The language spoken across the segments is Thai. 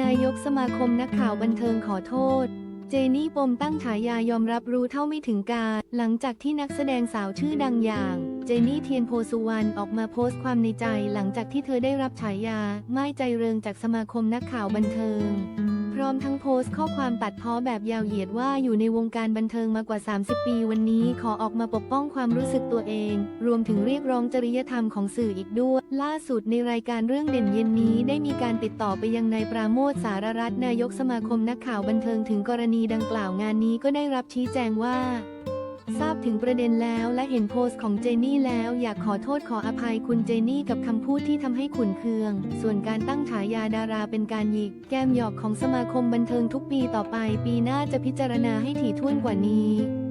นายกสมาคมนักข่าวบันเทิงขอโทษ เจนี่ปมตั้งฉายายอมรับรู้เท่าไม่ถึงการ หลังจากที่นักแสดงสาวชื่อดังอย่าง เจนี่เทียนโพสุวรรณออกมาโพสต์ความในใจ หลังจากที่เธอได้รับฉายา ไม่ใจเริงจากสมาคมนักข่าวบันเทิง พร้อมทั้งโพสต์ข้อความตัดพ้อแบบยาวเหยียดว่าอยู่ในวงการบันเทิงมากว่า 30 ปีวันนี้ขอออกมาปกป้องความรู้สึกตัวเอง รวมถึงเรียกร้องจริยธรรมของสื่ออีกด้วย ล่าสุดในรายการเรื่องเด่นเย็นนี้ได้มีการติดต่อไปยังนายปราโมทสารรัตนนายกสมาคมนักข่าวบันเทิงถึงกรณีดังกล่าวงานนี้ก็ได้รับชี้แจงว่า ทราบถึงประเด็นแล้วและเห็นโพสต์ของเจนี่แล้วอยากขอโทษขออภัยคุณเจนี่กับคำพูดที่ทำให้ขุนเคือง ส่วนการตั้งฉายาดาราเป็นการหยิกแก้มหยอกของสมาคมบันเทิงทุกปีต่อไป ปีหน้าจะพิจารณาให้ถี่ถ้วนกว่านี้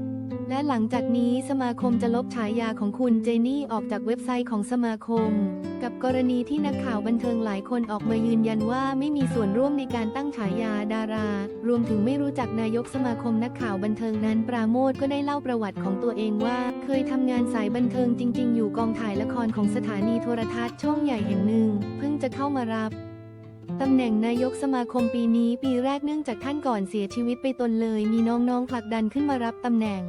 และหลังจากนี้สมาคมจะลบฉายาของคุณเจนี่ออกจากเว็บไซต์ของสมาคม กับกรณีที่นักข่าวบันเทิงหลายคนออกมายืนยันว่าไม่มีส่วนร่วมในการตั้งฉายาดารา รวมถึงไม่รู้จักนายกสมาคมนักข่าวบันเทิงนั้น ปราโมทก็ได้เล่าประวัติของตัวเองว่า เคยทำงานสายบันเทิงจริง ๆ อยู่กองถ่ายละครของสถานีโทรทัศน์ช่องใหญ่แห่งหนึ่ง เพิ่งจะเข้ามารับตำแหน่งนายกสมาคมปีนี้ปีแรกเนื่องจากท่านก่อนเสียชีวิตไปตนเลย มีน้องๆผลักดันขึ้นมารับตำแหน่ง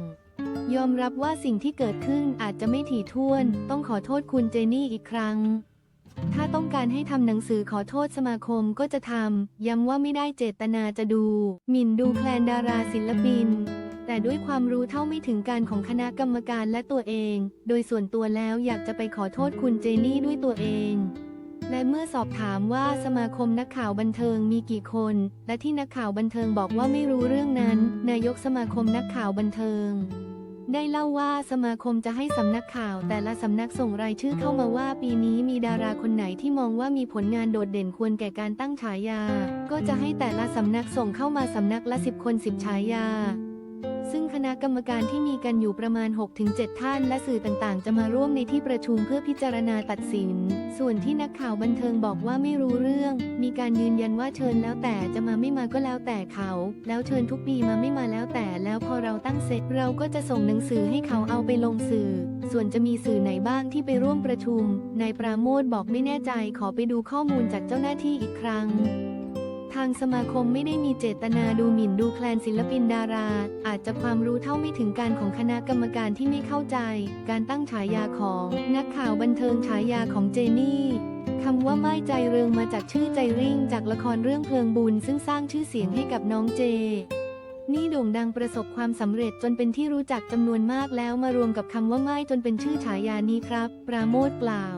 ยอมรับว่าสิ่งที่เกิดขึ้นอาจจะไม่ถี่ถ้วน ต้องขอโทษคุณเจนี่อีกครั้ง ถ้าต้องการให้ทำหนังสือขอโทษสมาคมก็จะทำ ย้ำว่าไม่ได้เจตนาจะดู หมิ่นดูแคลนดาราศิลปิน แต่ด้วยความรู้เท่าไม่ถึงการของคณะกรรมการและตัวเอง โดยส่วนตัวแล้วอยากจะไปขอโทษคุณเจนี่ด้วยตัวเองและเมื่อสอบถามว่าสมาคมนักข่าวบันเทิงมีกี่คน และที่นักข่าวบันเทิงบอกว่าไม่รู้เรื่องนั้น นายกสมาคมนักข่าวบันเทิง ได้เล่าว่าสมาคมจะให้สำนักข่าว แต่ละสำนักส่งรายชื่อเข้ามาว่าปีนี้มีดาราคนไหนที่มองว่ามีผลงานโดดเด่นควรแก่การตั้งฉายา ก็จะให้แต่ละสำนักส่งเข้ามาสำนักละสิบคนสิบฉายา คณะกรรมการที่มีกันอยู่ประมาณ 6-7 ท่าน และสื่อต่างๆ จะมาร่วมในที่ประชุมเพื่อพิจารณาตัดสิน ส่วนที่นักข่าวบันเทิงบอกว่าไม่รู้เรื่อง มีการยืนยันว่าเชิญแล้วแต่จะมาไม่มาก็แล้วแต่เขา แล้วเชิญทุกปีมาไม่มาแล้วแต่ แล้วพอเราตั้งเสร็จเราก็จะส่งหนังสือให้เขาเอาไปลงสื่อ ส่วนจะมีสื่อไหนบ้างที่ไปร่วมประชุมนายปราโมทบอกไม่แน่ใจขอไปดูข้อมูลจากเจ้าหน้าที่อีกครั้ง ทางสมาคมไม่ได้มีเจตนาดูหมิ่นดูแคลนศิลปินดารา อาจจะความรู้เท่าไม่ถึงการของคณะกรรมการที่ไม่เข้าใจ การตั้งฉายาของนักข่าวบันเทิงฉายาของเจนี่คำว่าไม่ใจเริงมาจากชื่อใจริ่งจากละครเรื่องเพลิงบุญซึ่งสร้างชื่อเสียงให้กับน้องเจ นี่โด่งดังประสบความสำเร็จจนเป็นที่รู้จักจำนวนมากแล้วมารวมกับคำว่าไม่จนเป็นชื่อฉายานี้ครับ ปราโมทกล่าว